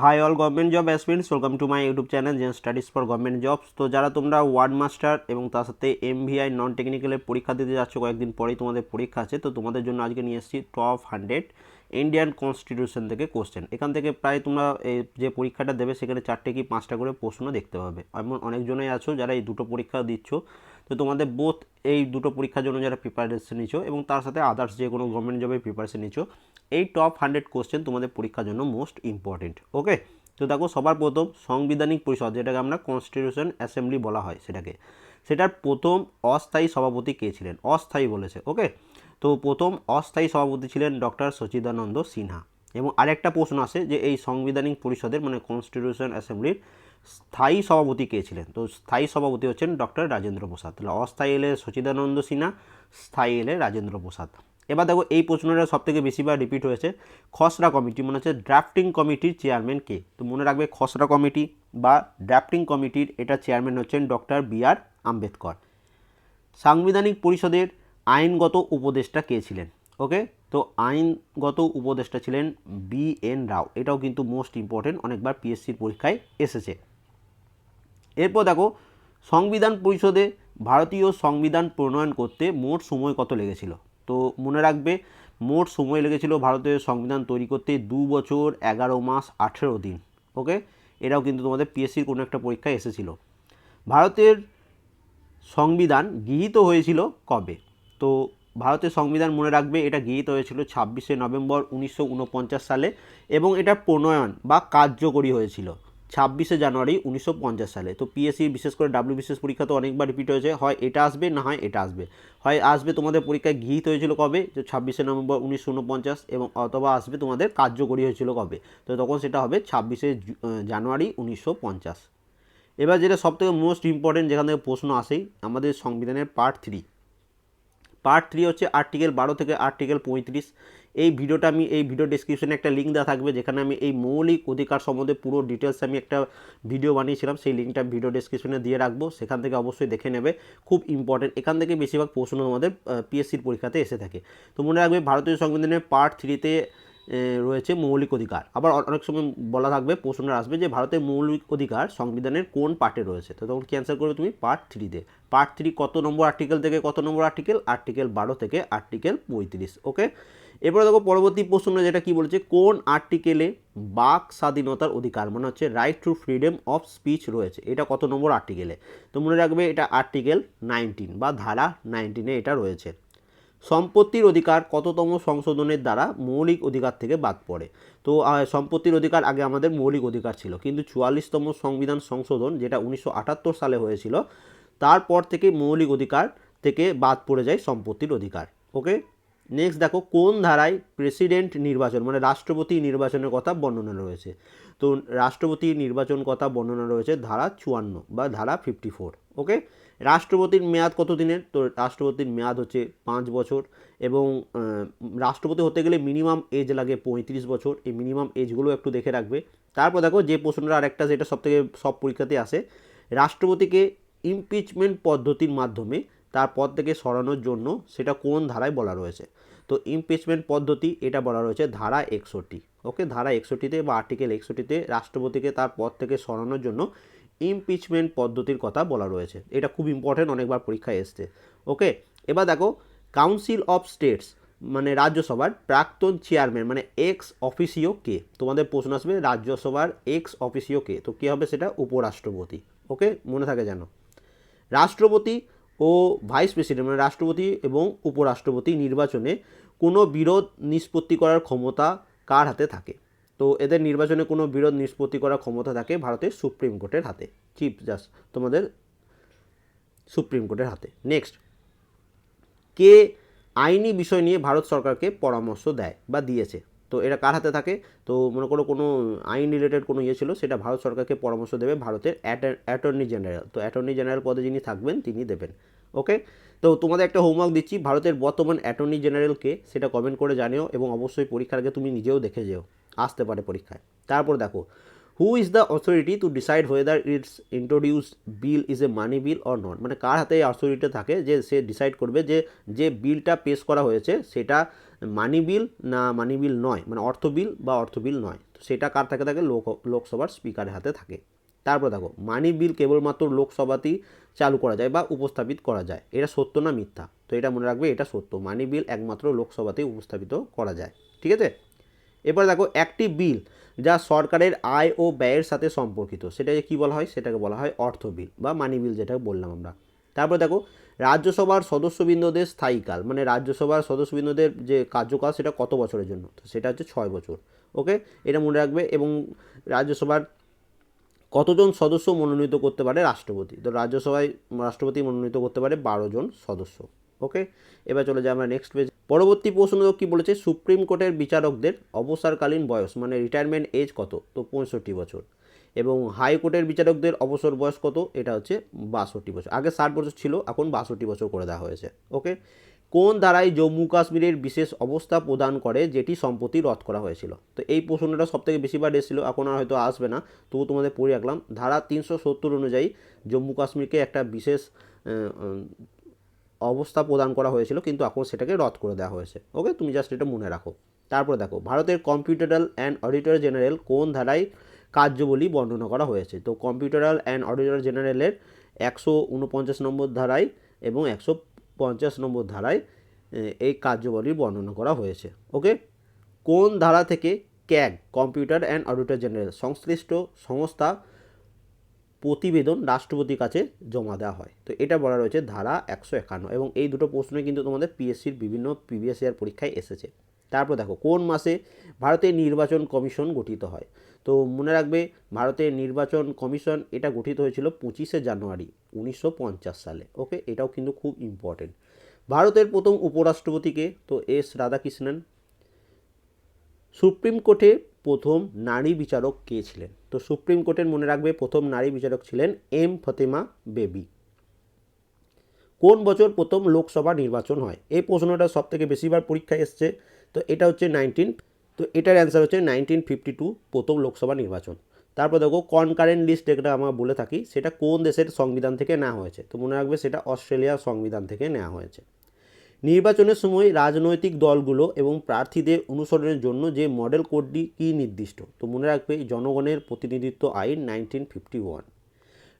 Hi all government job aspirants welcome to my YouTube channel gen studies for government jobs তো যারা তোমরা word master এবং তার সাথে এমভিআই নন টেকনিক্যালের পরীক্ষা দিতে যাচ্ছ, কয়েকদিন পরেই তোমাদের পরীক্ষা আছে, তো তোমাদের জন্য আজকে নিয়ে এসেছি টপ হান্ড্রেড ইন্ডিয়ান কনস্টিটিউশন থেকে কোশ্চেন এখান থেকে প্রায় তোমরা এই যে পরীক্ষাটা দেবে, সেখানে চারটে কি পাঁচটা করে প্রশ্ন দেখতে পাবে। এমন অনেকজনই আছো যারা এই দুটো পরীক্ষা দিচ্ছ তো তোমাদের বোথ এই দুটো পরীক্ষার জন্য যারা প্রিপারেশন নিচ্ছ এবং তার সাথে আদার্স যে কোনো গভর্নমেন্ট জবের প্রিপারেশন নিচ্ছ এই টপ হান্ড্রেড কোশ্চেন তোমাদের পরীক্ষার জন্য মোস্ট ইম্পর্টেন্ট ওকে তো দেখো সবার প্রথম সাংবিধানিক পরিষদ, যেটাকে আমরা কনস্টিটিউশন অ্যাসেম্বলি বলা হয় সেটাকে, সেটার প্রথম অস্থায়ী সভাপতি কে ছিলেন? অস্থায়ী বলেছে ওকে তো প্রথম অস্থায়ী সভাপতি ছিলেন ডক্টর সচিদানন্দ সিনহা। এবং আরেকটা প্রশ্ন আসে যে এই সাংবিধানিক পরিষদের মানে কনস্টিটিউশন অ্যাসেম্বলির স্থায়ী সভাপতি কে ছিলেন? তো স্থায়ী সভাপতি হচ্ছেন ডক্টর রাজেন্দ্র প্রসাদ। তাহলে অস্থায়ী এলে সচিদানন্দ সিনহা, স্থায়ী এলে রাজেন্দ্র প্রসাদ। এবার দেখো, এই প্রশ্নটা সব থেকে বেশিবার রিপিট হয়েছে। খসড়া কমিটি, মনে হচ্ছে ড্রাফটিং কমিটির চেয়ারম্যান কে? তো মনে রাখবে খসড়া কমিটি বা ড্রাফটিং কমিটির এটা চেয়ারম্যান হচ্ছেন ডক্টর বি আর আম্বেদকর। সাংবিধানিক পরিষদের আইনগত উপদেষ্টা কে ছিলেন? ওকে? তো আইনগত উপদেষ্টা ছিলেন বি এন রাও। এটাও কিন্তু মোস্ট ইম্পর্টেন্ট অনেকবার পিএসসির পরীক্ষায় এসেছে। এরপর দেখো, সংবিধান পরিষদে ভারতীয় সংবিধান প্রণয়ন করতে মোট সময় কত লেগেছিল? তো মনে রাখবে, মোট সময় লেগেছিল ভারতের সংবিধান তৈরি করতে দু বছর, এগারো মাস, আঠেরো দিন ওকে এটাও কিন্তু তোমাদের পিএসসির কোনো একটা পরীক্ষায় এসেছিল। ভারতের সংবিধান গৃহীত হয়েছিল কবে? তো ভারতের সংবিধান মনে রাখবে, এটা গৃহীত হয়েছিল ছাব্বিশে নভেম্বর উনিশশো উনপঞ্চাশ সালে এবং এটা প্রণয়ন বা কার্যকরী হয়েছিল। ছাব্বিশে জানুয়ারি উনিশশো পঞ্চাশ সালে। তো পিএসসি বিশেষ করে ডাব্লিউ বিশেষ পরীক্ষা তো অনেকবার রিপিট হয়েছে, হয় এটা আসবে না হয় এটা আসবে। হয় আসবে তোমাদের পরীক্ষায় গৃহীত হয়েছিল কবে? যে ছাব্বিশে নভেম্বর উনিশশো উনপঞ্চাশ এবং অথবা আসবে তোমাদের কার্যকরী হয়েছিল কবে? তো তখন সেটা হবে ছাব্বিশে জানুয়ারি উনিশশো পঞ্চাশ। এবার যেটা সবথেকে মোস্ট ইম্পর্টেন্ট যেখান থেকে প্রশ্ন আসেই, আমাদের সংবিধানের পার্ট থ্রি পার্ট থ্রি হচ্ছে আর্টিকেল বারো থেকে আর্টিকেল পঁয়ত্রিশ। এই ভিডিওটা আমি, এই ভিডিও ডিসক্রিপশনে একটা লিঙ্ক দেওয়া থাকবে, যেখানে আমি এই মৌলিক অধিকার সম্বন্ধে পুরো ডিটেলস আমি একটা ভিডিও বানিয়েছিলাম, সেই লিঙ্কটা ভিডিও ডিসক্রিপশনে দিয়ে রাখব, সেখান থেকে অবশ্যই দেখে নেবে, খুব ইম্পর্টেন্ট এখান থেকে বেশিরভাগ প্রশ্ন আমাদের পিএসসির পরীক্ষাতে এসে থাকে। তো মনে রাখবে, ভারতীয় সংবিধানের পার্ট থ্রিতে রয়েছে মৌলিক অধিকার। আবার অনেক সময় বলা থাকবে প্রশ্নটা আসবে যে ভারতের মৌলিক অধিকার সংবিধানের কোন পার্টে রয়েছে? তো তখন কি অ্যান্সার করবে তুমি? পার্ট থ্রিতে পার্ট থ্রি কত নম্বর আর্টিকেল থেকে কত নম্বর আর্টিকেল আর্টিকেল বারো থেকে আর্টিকেল পঁয়ত্রিশ ওকে এরপরে দেখো পরবর্তী প্রশ্ন যেটা কি বলেছে, কোন আর্টিকেলে বাক স্বাধীনতার অধিকার? মানে হচ্ছে right to freedom of speech রয়েছে। এটা কত নম্বর আর্টিকেলে তো মনে রাখবে এটা আর্টিকেল নাইনটিন বা ধারা নাইনটিনে এটা রয়েছে। সম্পত্তির অধিকার কততম সংশোধনের দ্বারা মৌলিক অধিকার থেকে বাদ পড়ে। তো সম্পত্তির অধিকার আগে আমাদের মৌলিক অধিকার ছিল, কিন্তু চুয়াল্লিশতম সংবিধান সংশোধন যেটা উনিশশো আটাত্তর সালে হয়েছিল, তারপর থেকে মৌলিক অধিকার থেকে বাদ পড়ে যায় সম্পত্তির অধিকার। ওকে নেক্সট দেখো, কোন ধারায় প্রেসিডেন্ট নির্বাচন মানে রাষ্ট্রপতি নির্বাচনের কথা বর্ণনা রয়েছে? তো রাষ্ট্রপতি নির্বাচন কথা বর্ণনা রয়েছে ধারা চুয়ান্ন বা ধারা ফিফটি ফোর ওকে রাষ্ট্রপতির মেয়াদ কত দিনের তো রাষ্ট্রপতির মেয়াদ হচ্ছে পাঁচ বছর এবং রাষ্ট্রপতি হতে গেলে মিনিমাম এজ লাগে পঁয়ত্রিশ বছর। এই মিনিমাম এজগুলো একটু দেখে রাখবে। তারপর দেখো, যে প্রশ্নটা আরেকটা যেটা সবথেকে, সব পরীক্ষাতে আসে, রাষ্ট্রপতিকে ইমপিচমেন্ট পদ্ধতির মাধ্যমে তার পদ থেকে সরানোর জন্য সেটা কোন ধারায় বলা রয়েছে? তো ইমপিচমেন্ট পদ্ধতি, এটা বলা রয়েছে ধারা একষট্টি ওকে ধারা একষট্টিতে বা আর্টিকেল একষট্টিতে রাষ্ট্রপতিকে তার পদ থেকে সরানোর জন্য ইমপিচমেন্ট পদ্ধতির কথা বলা রয়েছে। এটা খুব ইম্পর্টেন্ট অনেকবার পরীক্ষায় এসছে ওকে এবার দেখো কাউন্সিল অফ স্টেটস মানে রাজ্যসভার প্রাক্তন চেয়ারম্যান মানে এক্স অফিসিও কে? তোমাদের প্রশ্ন আসবে, রাজ্যসভার এক্স অফিসিও কে? তো কী হবে সেটা? উপরাষ্ট্রপতি ওকে মনে থাকে যেন। রাষ্ট্রপতি ও ভাইস প্রেসিডেন্ট মানে রাষ্ট্রপতি এবং উপরাষ্ট্রপতি নির্বাচনে কোনো বিরোধ নিষ্পত্তি করার ক্ষমতা কার হাতে থাকে? তো এদের নির্বাচনে কোনো বিরোধ নিষ্পত্তি করার ক্ষমতা থাকে ভারতের সুপ্রিম কোর্টের হাতে। চিফ জাস্ট তোমাদের সুপ্রিম কোর্টের হাতে। নেক্সট, কে আইনি বিষয় নিয়ে ভারত সরকারকে পরামর্শ দেয় বা দিয়েছে? তো এটা কার হাতে থাকে? তো মনে করো কোনো আইন রিলেটেড কোনো ইয়ে ছিল, সেটা ভারত সরকারকে পরামর্শ দেবে ভারতের অ্যাটর্নি জেনারেল। তো অ্যাটর্নি জেনারেল পদে যিনি থাকবেন, তিনি দেবেন। ওকে তো তোমাদের একটা হোমওয়ার্ক দিচ্ছি, ভারতের বর্তমান অ্যাটর্নি জেনারেলকে সেটা কমেন্ট করে জানিও এবং অবশ্যই পরীক্ষার আগে তুমি নিজেও দেখে যেও, আসতে পারে পরীক্ষায়। তারপর দেখো who is the authority to decide whether it's introduce bill is a money bill or not মানে কার হাতে এই অথরিটি থাকে যে সে ডিসাইড করবে যে যে বিলটা পেশ করা হয়েছে সেটা মানি বিল না মানি বিল নয়? মানে অর্থ বিল বা অর্থ বিল নয়। তো সেটা কার থাকে থাকে লোক, লোকসভার স্পিকারের হাতে থাকে। তারপর দেখো মানি বিল কেবলমাত্র লোকসভাতেই চালু করা যায় বা উপস্থাপিত করা যায়। এটা সত্য না মিথ্যা? তো এটা মনে রাখবে, এটা সত্য। মানি বিল একমাত্র লোকসভাতেই উপস্থাপিত করা যায়। ঠিক আছে? এবার দেখো, একটি বিল যা সরকারের আয় ও ব্যয়ের সাথে সম্পর্কিত। সেটাকে কী বলা হয়? সেটাকে বলা হয় অর্থ বিল বা মানি বিল যেটা বললাম আমরা। তারপর দেখো, রাজ্যসভার সদস্যবৃন্দদের স্থায়ীকাল। মানে রাজ্যসভার সদস্যবৃন্দদের যে কার্যকাল, সেটা কত বছরের জন্য? তো সেটা হচ্ছে ছয় বছর। ওকে? এটা মনে রাখবে এবং রাজ্যসভার কতজন সদস্য মনোনীত করতে পারে রাষ্ট্রপতি? তো রাজ্যসভায় রাষ্ট্রপতি মনোনীত করতে পারে বারো জন সদস্য, ওকে? এবার চলে যাই আমরা নেক্সট পেজ পরবর্তী প্রশ্ন কী বলেছে? সুপ্রিম কোর্টের বিচারকদের অবসরকালীন বয়স মানে রিটায়ারমেন্ট এজ কত? তো পঁয়ষট্টি বছর। এবং হাইকোর্টের বিচারকদের অবসর বয়স কত? এটা হচ্ছে বাষট্টি বছর। আগে ষাট বছর ছিল, এখন বাষট্টি বছর করে দেওয়া হয়েছে, ওকে? কোন ধারায় জম্মু কাশ্মীরের বিশেষ অবস্থা প্রদান করে যেটি সম্প্রতি রদ করা হয়েছিল? তো এই প্রশ্নটা সবথেকে বেশিবার এসেছিল, এখন আর হয়তো আসবে না। তবু তোমাদের পড়ে রাখলাম। ধারা তিনশো সত্তর অনুযায়ী জম্মু কাশ্মীরকে একটা বিশেষ অবস্থা প্রদান করা হয়েছিল, কিন্তু এখন সেটাকে রদ করে দেওয়া হয়েছে। ওকে? তুমি জাস্ট এটা মনে রাখো। তারপরে দেখো, ভারতের কম্পিউটারাল অ্যান্ড অডিটর জেনারেল কোন ধারায় কার্যবলী বর্ণনা করা হয়েছে? তো কম্পিউটারাল অ্যান্ড অডিটর জেনারেলের একশো উনপঞ্চাশ নম্বর ধারায় এবং একশো পঞ্চাশ নম্বর ধারায় এই কার্যবলীর বর্ণনা করা হয়েছে। ওকে? কোন ধারা থেকে CAG, computer and auditor general সংশ্লিষ্ট সংস্থা প্রতিবেদন রাষ্ট্রপতির কাছে জমা দেওয়া হয়? তো এটা বলা রয়েছে ধারা একশো একান্ন এবং এই দুটো প্রশ্নই কিন্তু তোমাদের পিএসসির বিভিন্ন প্রিভিয়াস ইয়ার পরীক্ষায় এসেছে। তারপর দেখো, কোন মাসে ভারতের নির্বাচন কমিশন গঠিত হয়? তো মনে রাখবে, ভারতের নির্বাচন কমিশন এটা গঠিত হয়েছিল পঁচিশে জানুয়ারি উনিশশো পঞ্চাশ সালে। ওকে? এটাও কিন্তু খুব ইম্পর্টেন্ট ভারতের প্রথম উপরাষ্ট্রপতিকে তো এস রাধাকৃষ্ণন। সুপ্রিম কোর্টে প্রথম নারী বিচারক কে ছিলেন? তো সুপ্রিম কোর্টের মনে রাখবে, প্রথম নারী বিচারক ছিলেন এম ফতেমা বেবি। কোন বছর প্রথম লোকসভা নির্বাচন হয়? এই প্রশ্নটা সব থেকে বেশিবার পরীক্ষায় এসছে। তো এটা হচ্ছে নাইনটিন তো এটার অ্যান্সার হচ্ছে নাইনটিন ফিফটি টু প্রথম লোকসভা নির্বাচন। তারপর দেখো কনকারেন্ট লিস্ট যেটা আমরা বলে থাকি, সেটা কোন দেশের সংবিধান থেকে নেওয়া হয়েছে? তো মনে রাখবে সেটা অস্ট্রেলিয়ার সংবিধান থেকে নেওয়া হয়েছে। নির্বাচনের সময় রাজনৈতিক দলগুলো এবং প্রার্থীদের অনুসরণের জন্য যে মডেল কোডটি কী নির্দিষ্ট? তো মনে রাখবে জনগণের প্রতিনিধিত্ব আইন নাইনটিন ফিফটি ওয়ান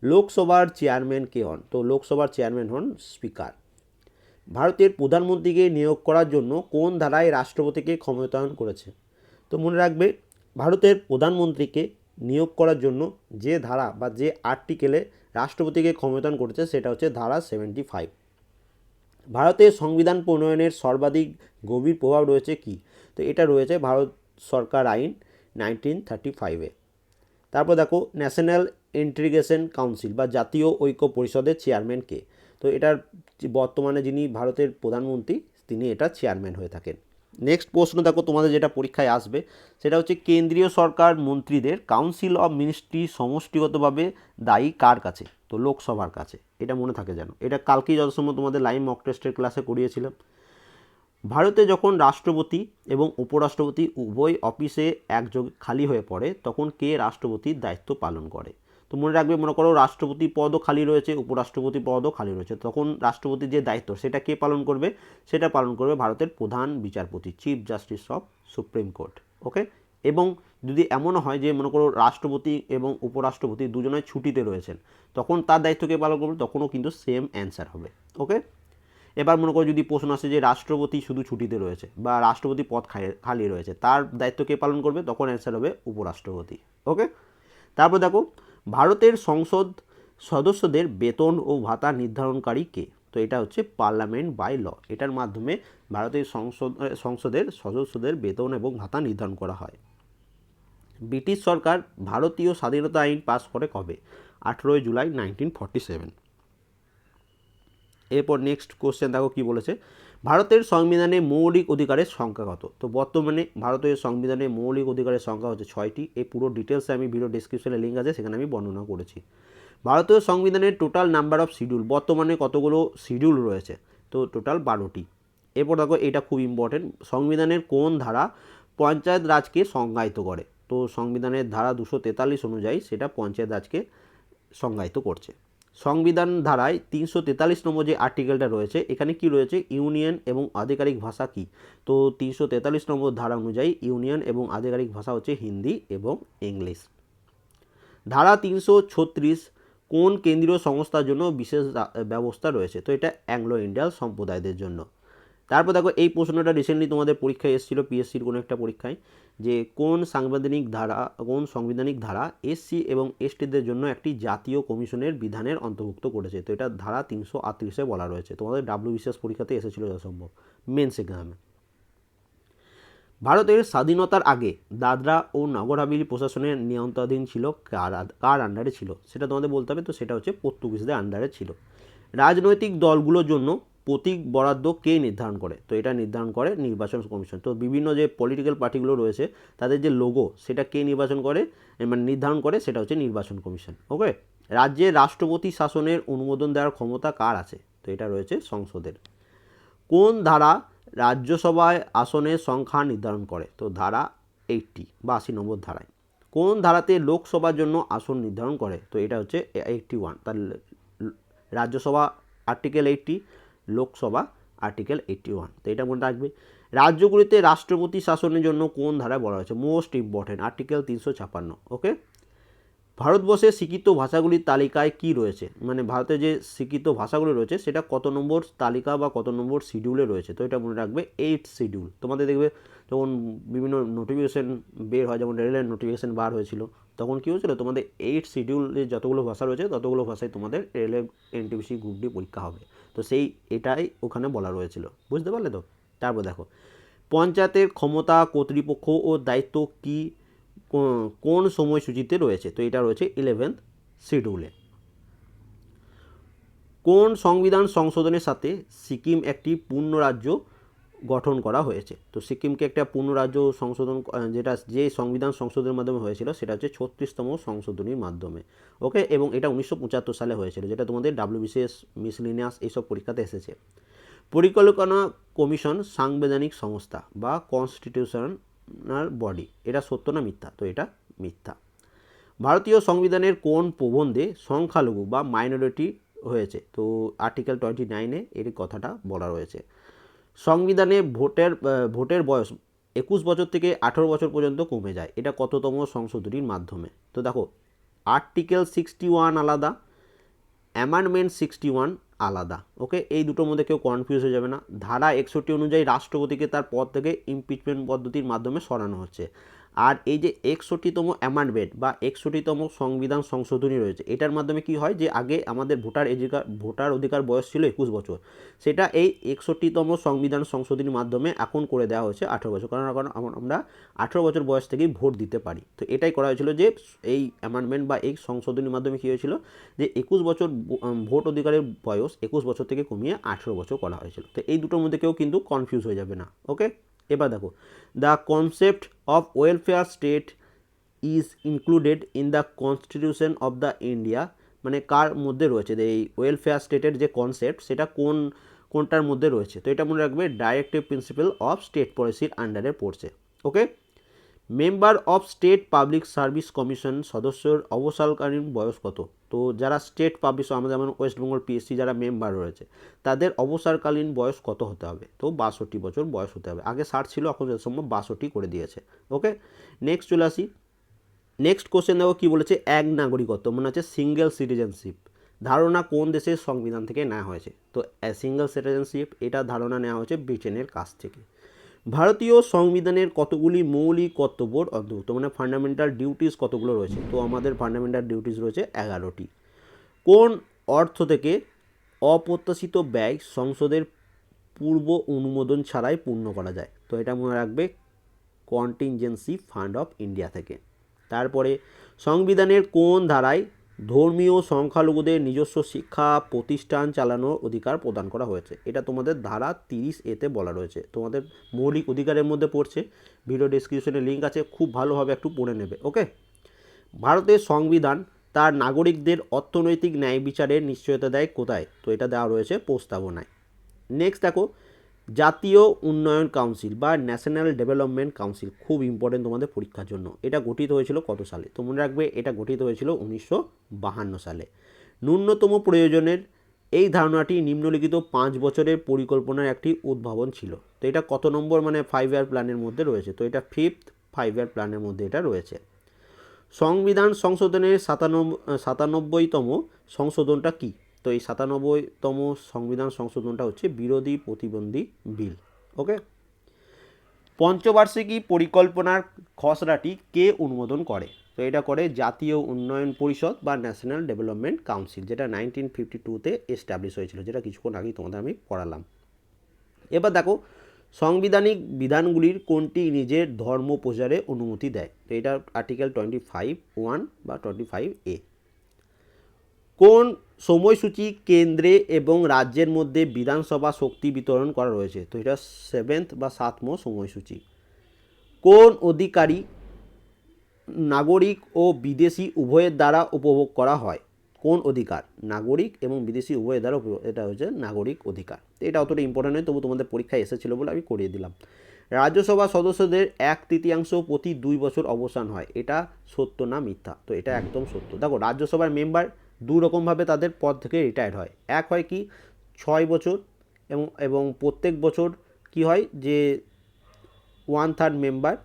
লোকসভার চেয়ারম্যান কে হন? তো লোকসভার চেয়ারম্যান হন স্পিকার ভারতের প্রধানমন্ত্রীকে নিয়োগ করার জন্য কোন ধারায় রাষ্ট্রপতিকে ক্ষমতায়ন করেছে? তো মনে রাখবে, ভারতের প্রধানমন্ত্রীকে নিয়োগ করার জন্য যে ধারা বা যে আর্টিকেলে রাষ্ট্রপতিকে ক্ষমতায়ন করেছে সেটা হচ্ছে ধারা সেভেন্টি ফাইভ। ভারতের সংবিধান প্রণয়নের সর্বাধিক গভীর প্রভাব রয়েছে কি? তো এটা রয়েছে ভারত সরকার আইন নাইনটিন থার্টি ফাইভে তারপর দেখো, ন্যাশনাল ইন্টিগ্রেশন কাউন্সিল বা জাতীয় ঐক্য পরিষদের চেয়ারম্যান কে? তো এটার বর্তমানে যিনি ভারতের প্রধানমন্ত্রী, তিনি এটা চেয়ারম্যান হয়ে থাকেন। নেক্সট প্রশ্ন দেখো, তোমাদের যেটা পরীক্ষায় আসবে, সেটা হচ্ছে কেন্দ্রীয় সরকার মন্ত্রীদের কাউন্সিল অফ মিনিস্ট্রি সমষ্টিগতভাবে দায়ী কার কাছে? তো লোকসভার কাছে, এটা মনে থাকে যেন। এটা কালকেই যত সময় তোমাদের লাইভ মক টেস্টের ক্লাসে করিয়েছিলাম। ভারতে যখন রাষ্ট্রপতি এবং উপরাষ্ট্রপতি উভয় অফিসে একযোগে খালি হয়ে পড়ে, তখন কে রাষ্ট্রপতির দায়িত্ব পালন করে? তো মনে রাখবে, মনে করো রাষ্ট্রপতি পদও খালি রয়েছে, উপরাষ্ট্রপতি পদও খালি রয়েছে। তখন রাষ্ট্রপতির যে দায়িত্ব, সেটা কে পালন করবে? সেটা পালন করবে ভারতের প্রধান বিচারপতি chief justice of supreme court okay এবং যদি এমনও হয় যে, মনে করো রাষ্ট্রপতি এবং উপরাষ্ট্রপতি দুজনের ছুটিতে রয়েছেন, তখন তার দায়িত্ব কে পালন করবে? তখনও কিন্তু সেম অ্যান্সার হবে ওকে এবার মনে করো যদি প্রশ্ন আসে যে, রাষ্ট্রপতি শুধু ছুটিতে রয়েছে বা রাষ্ট্রপতি পদ খালি রয়েছে, তার দায়িত্ব কে পালন করবে? তখন অ্যান্সার হবে উপরাষ্ট্রপতি ওকে তারপর দেখো ভারতের সংসদ সদস্যদের বেতন ও ভাতা নির্ধারণকারী কে? তো এটা হচ্ছে পার্লামেন্ট বাই ল। এটার মাধ্যমে ভারতের সংসদ সংসদের সদস্যদের বেতন এবং ভাতা নির্ধারণ করা হয়। ব্রিটিশ সরকার ভারতীয় স্বাধীনতা আইন পাস করে কবে? আঠেরোই জুলাই নাইনটিন ফর্টি সেভেন। এরপর নেক্সট কোশ্চেন দেখো কী বলেছে? ভারতের সংবিধানে মৌলিক অধিকারের সংখ্যা কত? তো বর্তমানে ভারতের সংবিধানে মৌলিক অধিকারের সংখ্যা হচ্ছে ছয়টি। এই পুরো ডিটেলসে আমি ভিডিও ডিসক্রিপশনে লিঙ্ক আছে, সেখানে আমি বর্ণনা করেছি। ভারতীয় সংবিধানের টোটাল নাম্বার অফ শিডিউল বর্তমানে কতগুলো শিডিউল রয়েছে? তো টোটাল বারোটি। এরপর দেখো, এটা খুব ইম্পর্টেন্ট সংবিধানের কোন ধারা পঞ্চায়েত রাজকে সংজ্ঞায়িত করে? তো সংবিধানের ধারা দুশো তেতাল্লিশ অনুযায়ী সেটা পঞ্চায়েত রাজকে সংজ্ঞায়িত করছে। সংবিধান ধারায় তিনশো তেতাল্লিশ নম্বর যে আর্টিকেলটা রয়েছে, এখানে কি রয়েছে? ইউনিয়ন এবং আধিকারিক ভাষা কি? তো তিনশো তেতাল্লিশ নম্বর ধারা অনুযায়ী ইউনিয়ন এবং আধিকারিক ভাষা হচ্ছে হিন্দি এবং ইংলিশ। ধারা তিনশো ছত্রিশ কোন কেন্দ্রীয় সংস্থার জন্য বিশেষ ব্যবস্থা রয়েছে? তো এটা অ্যাংলো ইন্ডিয়ান সম্প্রদায়দের জন্য। তারপর দেখো, এই প্রশ্নটা রিসেন্টলি তোমাদের পরীক্ষায় এসেছিল পিএসসির কোনো একটা পরীক্ষায়, যে কোন সাংবিধানিক ধারা, কোন সাংবিধানিক ধারা এসসি এবং এসটিদের জন্য একটি জাতীয় কমিশনের বিধানের অন্তর্ভুক্ত করেছে। তো এটা ধারা তিনশো আটত্রিশে বলা রয়েছে। তোমাদের ডাব্লিউ বিশেষ পরীক্ষাতে এসেছিল যথাসম্ভব মেন্স এক্সামে ভারতের স্বাধীনতার আগে দাদরা ও নগর হাভেলি প্রশাসনের নিয়ন্ত্রণাধীন ছিল, কার কার আন্ডারে ছিল? সেটা তোমাদের বলতে হবে, তো সেটা হচ্ছে পর্তুগিজদের আন্ডারে ছিল। রাজনৈতিক দলগুলোর জন্য প্রতীক বরাদ্দ কে নির্ধারণ করে? তো এটা নির্ধারণ করে নির্বাচন কমিশন। তো বিভিন্ন যে পলিটিক্যাল পার্টিগুলো রয়েছে, তাদের যে লোগো সেটা কে নির্বাচন করে? মানে নির্ধারণ করে, সেটা হচ্ছে নির্বাচন কমিশন। ওকে? রাজ্যে রাষ্ট্রপতি শাসনের অনুমোদন দেওয়ার ক্ষমতা কার আছে? তো এটা রয়েছে সংসদের। কোন ধারা রাজ্যসভায় আসনের সংখ্যা নির্ধারণ করে? তো ধারা এইটটি বা আশি নম্বর ধারায়। কোন ধারাতে লোকসভার জন্য আসন নির্ধারণ করে? তো এটা হচ্ছে এইটটি ওয়ান তার Rajya Sabha article eighty Lok Sabha article eighty one তো এটা মনে রাখবে। রাজ্যগুলিতে রাষ্ট্রপতি শাসনের জন্য কোন ধারায় বলা হয়েছে? মোস্ট ইম্পর্টেন্ট আর্টিকেল তিনশো ছাপান্ন ওকে ভারতবর্ষের স্বীকৃত ভাষাগুলির তালিকায় কি রয়েছে? মানে ভারতে যে স্বীকৃত ভাষাগুলি রয়েছে, সেটা কত নম্বর তালিকা বা কত নম্বর শিডিউলে রয়েছে? তো এটা মনে রাখবে এইট শিডিউল তোমাদের দেখবে যখন বিভিন্ন নোটিফিকেশন বের হয়, যেমন রেলের নোটিফিকেশন বার হয়েছিল তখন কী হয়েছিল? তোমাদের এইট শিডিউলে যতগুলো ভাষা রয়েছে, ততগুলো ভাষায় তোমাদের রেলের এনটিপিসি গ্রুপ ডি পরীক্ষা হবে। তো সেই, এটাই ওখানে বলা রয়েছিল। বুঝতে পারলে তো? তারপর দেখো, পঞ্চায়েতের ক্ষমতা, কর্তৃপক্ষ ও দায়িত্ব কো- কোন সময়সূচিতে রয়েছে? তো এটা রয়েছে ইলেভেন্থ শিডিউলে কোন সংবিধান সংশোধনের সাথে সিকিম একটি পূর্ণ রাজ্য গঠন করা হয়েছে। তো সিকিমকে একটা পূর্ণ রাজ্য সংশোধন যেটা যে সংবিধান সংশোধনের মাধ্যমে হয়েছিল, সেটা হচ্ছে ছত্রিশতম সংশোধনীর মাধ্যমে। ওকে? এবং এটা উনিশশো পঁচাত্তর সালে হয়েছিল, যেটা তোমাদের ডাব্লিউবিসিএস, মিসলিনিয়াস এইসব পরীক্ষাতে এসেছে। পরিকল্পনা কমিশন সাংবিধানিক সংস্থা বা কনস্টিটিউশনাল বডি, এটা সত্য না মিথ্যা? তো এটা মিথ্যা। ভারতীয় সংবিধানের কোন প্রবন্ধে সংখ্যালঘু বা মাইনরিটি হয়েছে? তো আর্টিকেল টোয়েন্টি নাইনে এর কথাটা বলা রয়েছে। সংবিধানে ভোটের ভোটের বয়স একুশ বছর থেকে আঠেরো বছর পর্যন্ত কমে যায়। এটা কততম সংশোধনীর মাধ্যমে? তো দেখো আর্টিকেল সিক্সটি ওয়ান আলাদা অ্যামান্ডমেন্ট সিক্সটি ওয়ান আলাদা ওকে এই দুটোর মধ্যে কেউ কনফিউজ হয়ে যাবে না। ধারা একষট্টি অনুযায়ী রাষ্ট্রপতিকে তার পদ থেকে ইমপিচমেন্ট পদ্ধতির মাধ্যমে সরানো হচ্ছে। আর এই যে একষট্টিতম অ্যামান্ডমেন্ট বা একষট্টিতম সংবিধান সংশোধনী রয়েছে, এটার মাধ্যমে কি হয় যে আগে আমাদের ভোটার অধিকার ভোটার অধিকার বয়স ছিল একুশ বছর, সেটা এই একষট্টিতম সংবিধান সংশোধনীর মাধ্যমে এখন করে দেওয়া হয়েছে আঠেরো বছর। কারণ আম- আমরা আঠেরো বছর বয়স থেকেই ভোট দিতে পারি। তো এটাই করা হয়েছিল যে এই অ্যামান্ডমেন্ট বা এই সংশোধনীর মাধ্যমে কী হয়েছিল যে একুশ বছর ভোট অধিকারের বয়স একুশ বছর থেকে কমিয়ে আঠেরো বছর করা হয়েছিল। তো এই দুটোর মধ্যে কেউ কিন্তু কনফিউজ হয়ে যাবে না ওকে এবার দেখো the concept of welfare state is included in the constitution of the India মানে কার মধ্যে রয়েছে? এই ওয়েলফেয়ার স্টেটের যে কনসেপ্ট সেটা কোন, কোনটার মধ্যে রয়েছে? তো এটা মনে রাখবে ডাইরেক্টিভ প্রিন্সিপাল অফ স্টেট পলিসির আন্ডারে পড়ছে okay member of state public service commission সদস্যর অবসরকালীন বয়স কত? তো যারা স্টেট পাবলিক আমাদের যেমন ওয়েস্ট বেঙ্গল পিএসসি যারা মেম্বার রয়েছে, তাদের অবসরকালীন বয়স কত হতে হবে? তো বাষট্টি বছর বয়স হতে হবে। আগে ষাট ছিল, এখন সম্ভব বাষট্টি করে দিয়েছে। ওকে? নেক্সট চলে আসি। নেক্সট কোশ্চেন দেখো কী বলেছে? এক নাগরিকত্ব মানে হচ্ছে সিঙ্গেল সিটিজেনশিপ ধারণা কোন দেশের সংবিধান থেকে নেওয়া হয়েছে? তো সিঙ্গেল সিটিজেনশিপ এটা ধারণা নেওয়া হয়েছে ব্রিটেনের কাছ থেকে। ভারতীয় সংবিধানের কতগুলি মৌলিক কর্তব্যর অন্তর্ভুক্ত? মানে ফান্ডামেন্টাল ডিউটিস কতগুলো রয়েছে? তো আমাদের ফান্ডামেন্টাল ডিউটিস রয়েছে এগারোটি। কোন অর্থ থেকে অপ্রত্যাশিত ব্যয় সংসদের পূর্ব অনুমোদন ছাড়াই পূর্ণ করা যায়? তো এটা মনে রাখবে কন্টিনজেন্সি ফান্ড অফ ইন্ডিয়া থেকে। তারপরে সংবিধানের কোন ধারায় ধর্মীয় সংখ্যালঘুদের নিজস্ব শিক্ষা, প্রতিষ্ঠান চালানোর অধিকার প্রদান করা হয়েছে। এটা তোমাদের ধারা তিরিশ এতে বলা রয়েছে। তোমাদের মৌলিক অধিকারের মধ্যে পড়ছে। ভিডিও ডিসক্রিপশনে লিঙ্ক আছে। খুব ভালোভাবে একটু পড়ে নেবে ওকে ভারতের সংবিধান তার নাগরিকদের অর্থনৈতিক ন্যায় বিচারের নিশ্চয়তা দেয় কোথায়? তো এটা দেওয়া রয়েছে প্রস্তাবনায়। নেক্সট দেখো জাতীয় উন্নয়ন কাউন্সিল বা ন্যাশনাল ডেভেলপমেন্ট কাউন্সিল খুব ইম্পর্টেন্ট তোমাদের পরীক্ষার জন্য। এটা গঠিত হয়েছিল কত সালে? তো মনে রাখবে এটা গঠিত হয়েছিল উনিশশো বাহান্ন সালে। ন্যূনতম প্রয়োজনের এই ধারণাটি নিম্নলিখিত পাঁচ বছরের পরিকল্পনার একটি উদ্ভাবন ছিল। তো এটা কত নম্বর? মানে ফাইভ ইয়ার প্ল্যানের মধ্যে রয়েছে। তো এটা ফিফথ ফাইভ ইয়ার প্ল্যানের মধ্যে এটা রয়েছে। সংবিধান সংশোধনের সাতানব্বই সাতানব্বইতম সংশোধনটা কি? তো এই সাতানব্বইতম সংবিধান সংশোধনটা হচ্ছে বিরোধী প্রতিবন্ধী বিল, ওকে? পঞ্চবার্ষিকী পরিকল্পনার খসড়াটি কে অনুমোদন করে? তো এটা করে জাতীয় উন্নয়ন পরিষদ বা ন্যাশনাল ডেভেলপমেন্ট কাউন্সিল, যেটা নাইনটিন ফিফটি টুতে এস্টাবলিশ হয়েছিল, যেটা কিছুক্ষণ আগেই তোমাদের আমি পড়ালাম। এবার দেখো, সাংবিধানিক বিধানগুলির কোনটি নিজের ধর্ম প্রচারে অনুমতি দেয়? তো এটা আর্টিকেল টোয়েন্টি ফাইভ ওয়ান বা টোয়েন্টি ফাইভ এ। কোন সময়সূচি কেন্দ্রে এবং রাজ্যের মধ্যে বিধানসভা শক্তি বিতরণ করা রয়েছে? তো এটা সেভেন্থ বা সাতম সময়সূচি। কোন অধিকারী নাগরিক ও বিদেশি উভয়ের দ্বারা উপভোগ করা হয়? কোন অধিকার? নাগরিক এবং বিদেশি উভয়ের দ্বারা এটা হচ্ছে নাগরিক অধিকার। এটা অতটা ইম্পর্টেন্ট নয়, তবু তোমাদের পরীক্ষায় এসেছিল বলে আমি করিয়ে দিলাম। রাজ্যসভা সদস্যদের এক তৃতীয়াংশ প্রতি দুই বছর অবসান হয়। এটা সত্য না মিথ্যা? তো এটা একদম সত্য। দেখো, রাজ্যসভার মেম্বার দু রকমভাবে তাদের পদ থেকে রিটায়ার হয়। এক হয় কি? ছয় বছর এবং এবং প্রত্যেক বছর কি হয় যে ওয়ান থার্ড মেম্বার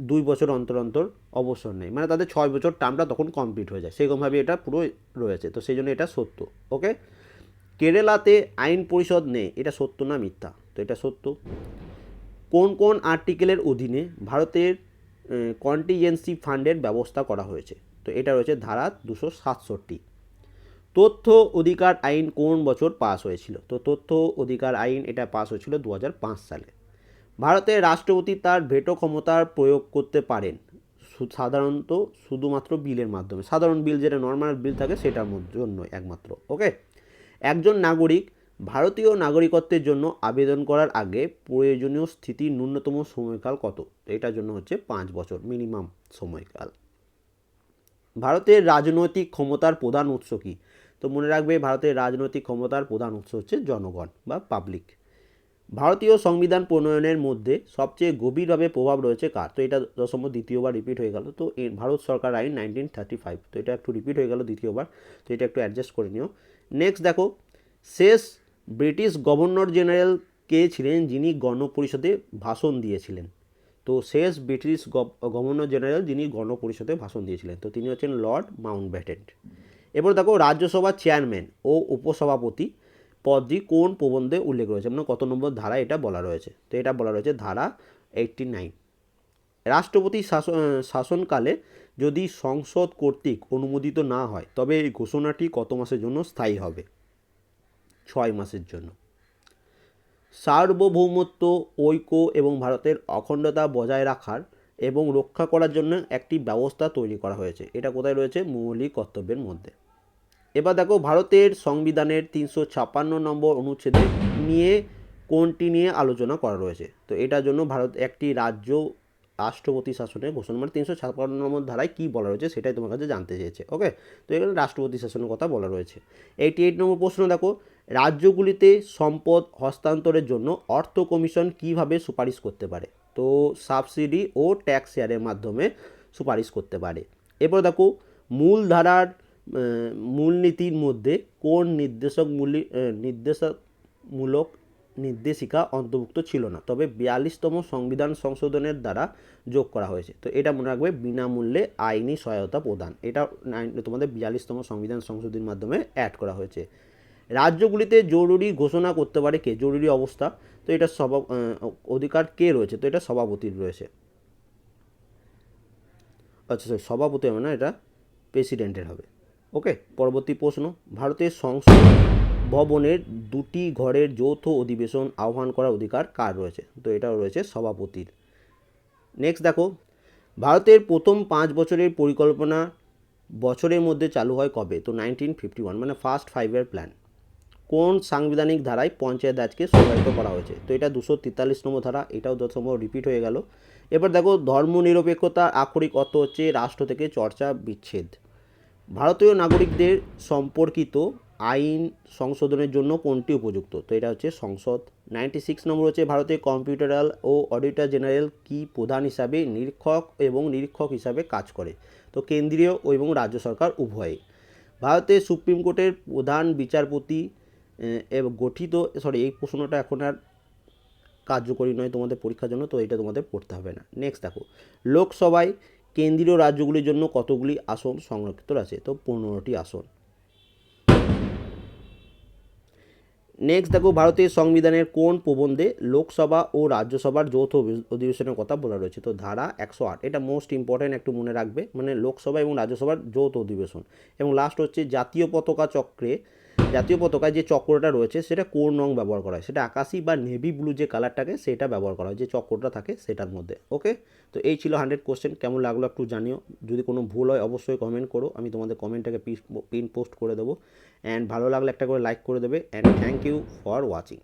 দুই বছর অন্তর অন্তর অবসর নেয়। মানে তাদের ছয় বছর টার্মটা তখন কমপ্লিট হয়ে যায়। সেরকমভাবে এটা পুরো রয়েছে। তো সেই জন্য এটা সত্য। ওকে কেরালাতে আইন পরিষদ নেই। এটা সত্য না মিথ্যা? তো এটা সত্য। কোন কোন আর্টিকেলের অধীনে ভারতের কন্টিজেন্সি ফান্ডের ব্যবস্থা করা হয়েছে? তো এটা রয়েছে ধারা দুশো সাতষট্টি। তথ্য অধিকার আইন কোন বছর পাস হয়েছিল? তো তথ্য অধিকার আইন এটা পাস হয়েছিল দু হাজার পাঁচ সালে। ভারতের রাষ্ট্রপতি তার ভেটো ক্ষমতার প্রয়োগ করতে পারেন। সাধারণত শুধুমাত্র বিলের মাধ্যমে। সাধারণ বিল যেটা নর্মাল বিল থাকে সেটার জন্য একমাত্র, ওকে? একজন নাগরিক ভারতীয় নাগরিকত্বের জন্য আবেদন করার আগে প্রয়োজনীয় স্থিতির ন্যূনতম সময়কাল কত? এটার জন্য হচ্ছে পাঁচ বছর মিনিমাম সময়কাল। ভারতের রাজনৈতিক ক্ষমতার প্রধান উৎস কী? তো মনে রাখবে, ভারতের রাজনৈতিক ক্ষমতার প্রধান উৎস হচ্ছে জনগণ বা পাবলিক ভারতীয় সংবিধান প্রণয়নের মধ্যে সবচেয়ে গভীরভাবে প্রভাব রয়েছে কার? তো এটা দশম দ্বিতীয়বার রিপিট হয়ে গেল। তো ভারত সরকার আইন নাইনটিন থার্টি ফাইভ তো এটা একটু রিপিট হয়ে গেল দ্বিতীয়বার। তো এটা একটু অ্যাডজাস্ট করে নিও। নেক্সট দেখো, শেষ ব্রিটিশ গভর্নর জেনারেল কে ছিলেন যিনি গণপরিষদে ভাষণ দিয়েছিলেন? তো শেষ ব্রিটিশ গভর্নর জেনারেল যিনি গণপরিষদে ভাষণ দিয়েছিলেন, তো তিনি হচ্ছেন লর্ড মাউন্ট এবার দেখো রাজ্যসভার চেয়ারম্যান ও উপসভাপতি পদটি কোন প্রবন্ধে উল্লেখ রয়েছে? মানে কত নম্বর ধারা এটা বলা রয়েছে। তো এটা বলা রয়েছে ধারা এইটটি নাইন রাষ্ট্রপতি শাসন, শাসনকালে যদি সংসদ কর্তৃক অনুমোদিত না হয়, তবে এই ঘোষণাটি কত মাসের জন্য স্থায়ী হবে? ছয় মাসের জন্য। সার্বভৌমত্ব, ঐক্য এবং ভারতের অখণ্ডতা বজায় রাখার এবং রক্ষা করার জন্য একটি ব্যবস্থা তৈরি করা হয়েছে। এটা কোথায় রয়েছে? মৌলিক কর্তব্যের মধ্যে। এবার দেখো, ভারতের সংবিধানের তিনশো ছাপ্পান্ন নম্বর অনুচ্ছেদে নিয়ে কোনটি নিয়ে আলোচনা করা রয়েছে? তো এটার জন্য ভারত একটি রাজ্য রাষ্ট্রপতি শাসনের ঘোষণা। মানে তিনশো ছাপ্পান্ন নম্বর ধারায় কী বলা রয়েছে সেটাই তোমার কাছে জানতে চেয়েছে। ওকে? তো এখানে রাষ্ট্রপতি শাসনের কথা বলা রয়েছে। এইটি এইট নম্বর প্রশ্ন দেখো, রাজ্যগুলিতে সম্পদ হস্তান্তরের জন্য অর্থ কমিশন কীভাবে সুপারিশ করতে পারে? তো সাবসিডি ও ট্যাক্স শেয়ারের মাধ্যমে সুপারিশ করতে পারে। এরপর দেখো মূল ধারার আহ, মূলনীতির মধ্যে কোন নির্দেশক মূলি আহ, নির্দেশকমূলক নির্দেশিকা অন্তর্ভুক্ত ছিল না? তবে বিয়াল্লিশতম সংবিধান সংশোধনের দ্বারা যোগ করা হয়েছে। তো এটা মনে রাখবে বিনামূল্যে আইনি সহায়তা প্রদান। এটা তোমাদের বিয়াল্লিশতম সংবিধান সংশোধনের মাধ্যমে অ্যাড করা হয়েছে। রাজ্যগুলিতে জরুরি ঘোষণা করতে পারে কে? জরুরি অবস্থা। তো এটা সভা অধিকার কে রয়েছে? তো এটা সভাপতির রয়েছে। আচ্ছা সরি সভাপতি হবে না, এটা প্রেসিডেন্টের হবে। ওকে পরবর্তী প্রশ্ন। ভারতের সংসদ ভবনের দুটি ঘরের যৌথ অধিবেশন আহ্বান করার অধিকার কার রয়েছে? তো এটাও রয়েছে সভাপতির। নেক্সট দেখো, ভারতের প্রথম পাঁচ বছরের পরিকল্পনা বছরের মধ্যে চালু হয় কবে? তো নাইনটিন ফিফটি ওয়ান মানে ফার্স্ট ফাইভ ইয়ার প্ল্যান কোন সাংবিধানিক ধারায় পঞ্চায়েত রাজকে সংজ্ঞায়িত করা হয়েছে? তো এটা দুশো তেতাল্লিশ নম্বর ধারা, এটাও দশম রিপিট হয়ে গেল। এবার দেখো ধর্মনিরপেক্ষতার আক্ষরিক অর্থ হচ্ছে রাষ্ট্র থেকে চর্চা বিচ্ছেদ। ভারতীয় নাগরিকদের সম্পর্কিত আইন সংশোধনের জন্য কোনটি উপযুক্ত? তো এটা হচ্ছে সংসদ। নাইনটি সিক্স নম্বর হচ্ছে ভারতের কম্পিউটারাল ও অডিটর জেনারেল কি প্রধান হিসাবে নিরীক্ষক এবং নিরীক্ষক হিসাবে কাজ করে? তো কেন্দ্রীয় এবং রাজ্য সরকার উভয়ে। ভারতের সুপ্রিম কোর্টের প্রধান বিচারপতি গঠিত সরি এই প্রশ্নটা এখন আর কার্যকরী নয় তোমাদের পরীক্ষার জন্য, তো এটা তোমাদের পড়তে হবে না। নেক্সট দেখো, লোকসভায় কেন্দ্রীয় রাজ্যগুলির জন্য কতগুলি আসন সংরক্ষিত আছে তো পনেরোটি আসন। নেক্সট দেখো, ভারতের সংবিধানের কোন প্রবন্ধে লোকসভা ও রাজ্যসভার যৌথ অধিবেশনের কথা বলা রয়েছে? তো ধারা একশো আট, এটা মোস্ট ইম্পর্ট্যান্ট একটু মনে রাখবে। মানে লোকসভা এবং রাজ্যসভার যৌথ অধিবেশন। এবং লাস্ট হচ্ছে জাতীয় পতাকা চক্রে জাতীয় পতাকায় যে চক্রটা রয়েছে, সেটা কোন রং ব্যবহার করা হয়। সেটা আকাশি বা নেভি ব্লু যে কালারটাকে, সেটা ব্যবহার করা হয়, যে চক্রটা থাকে সেটার মধ্যে ওকে তো এই ছিল হান্ড্রেড কোশ্চেন কেমন লাগল একটু জানিও। যদি কোনো ভুল হয়, অবশ্যই কমেন্ট করো। আমি তোমাদের কমেন্টটাকে পিন পোস্ট করে দেবো। অ্যান্ড ভালো লাগলে একটা করে লাইক করে দেবে। And thank you for watching